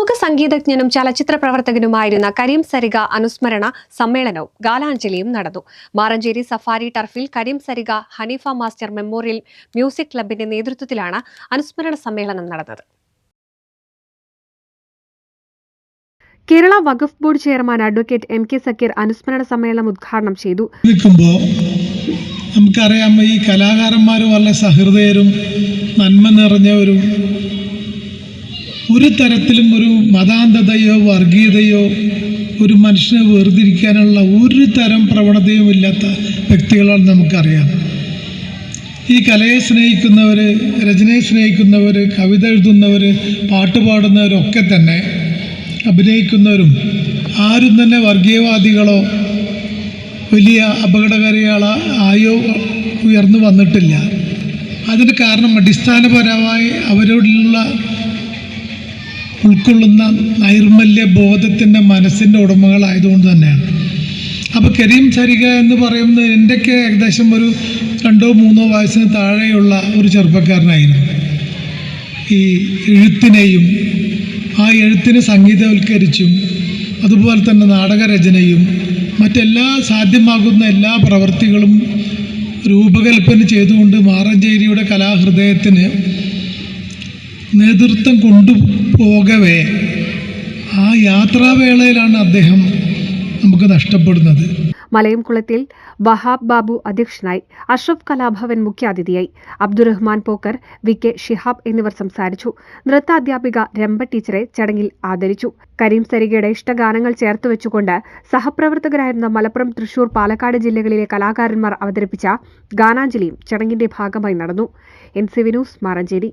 പ്രമുഖ സംഗീതജ്ഞനും ചലച്ചിത്ര പ്രവർത്തകനുമായിരുന്ന കരീം സരിക അനുസ്മരണ സമ്മേളനവും ഗാലാഞ്ജലിയും നടന്നു. Maranchery Safari ടർഫിൽ Kareem Sarika Haneefa master memorial music ക്ലബിന്റെ നേതൃത്വത്തിലാണ് അനുസ്മരണ സമ്മേളനം നടന്നത്. Kerala Waqf board chairman advocate M K Zakir അനുസ്മരണ സമ്മേളനം ഉദ്ഘാടനം ചെയ്തു. നമുക്കറിയാം ഈ കലാകാരന്മാർ വളരെ സഹൃദയരും നന്മ നിറഞ്ഞവരും ഒരു തരത്തിലും ഒരു മതാന്തതയോ വർഗീയതയോ ഒരു മനുഷ്യനെ വേർതിരിക്കാനുള്ള ഒരു തരം പ്രവണതയും ഇല്ലാത്ത വ്യക്തികളാണ് നമുക്കറിയാം. ഈ കലയെ സ്നേഹിക്കുന്നവർ രചനയെ സ്നേഹിക്കുന്നവർ കവിത എഴുതുന്നവർ പാട്ട് പാടുന്നവരൊക്കെ തന്നെ അഭിനയിക്കുന്നവരും ആരും തന്നെ വർഗീയവാദികളോ വലിയ അപകടകാരികളോ ആയോ ഉയർന്നു വന്നിട്ടില്ല. അതിന് കാരണം അടിസ്ഥാനപരമായി അവരോടുള്ള ഉൾക്കൊള്ളുന്ന നൈർമല്യ ബോധത്തിന്റെ മനസ്സിന്റെ ഉടമകളായതുകൊണ്ട് തന്നെയാണ്. അപ്പോൾ കരീം ചരിക എന്ന് പറയുന്നത് എന്റെയൊക്കെ ഏകദേശം ഒരു രണ്ടോ മൂന്നോ വയസ്സിന് താഴെയുള്ള ഒരു ചെറുപ്പക്കാരനായിരുന്നു. ഈ എഴുത്തിനെയും ആ എഴുത്തിനെ സംഗീതവൽക്കരിച്ചും അതുപോലെ തന്നെ നാടകരചനയും മറ്റെല്ലാ സാധ്യമാകുന്ന എല്ലാ പ്രവൃത്തികളും രൂപകൽപ്പന ചെയ്തുകൊണ്ട് മാറഞ്ചേരിയുടെ കലാഹൃദയത്തിന് നേതൃത്വം കൊണ്ടുപോകവേ ആ യാത്രാവേളയിലാണ് അദ്ദേഹം നമുക്ക് നഷ്ടപ്പെടുന്നത്. മലയംകുളത്തിൽ വഹാബ് ബാബു അധ്യക്ഷനായി അഷ്റഫ് കലാഭവൻ മുഖ്യാതിഥിയായി അബ്ദുറഹ്മാൻ പോക്കർ വി കെ ഷിഹാബ് എന്നിവർ സംസാരിച്ചു. നൃത്താധ്യാപിക രമ്പ ടീച്ചറെ ചടങ്ങിൽ ആദരിച്ചു. കരീം സരികയുടെ ഇഷ്ടഗാനങ്ങൾ ചേർത്ത് വെച്ചുകൊണ്ട് സഹപ്രവർത്തകരായിരുന്ന മലപ്പുറം തൃശൂർ പാലക്കാട് ജില്ലകളിലെ കലാകാരന്മാർ അവതരിപ്പിച്ച ഗാനാഞ്ജലിയും ചടങ്ങിന്റെ ഭാഗമായി നടന്നു. N C Vinoos Maranchery.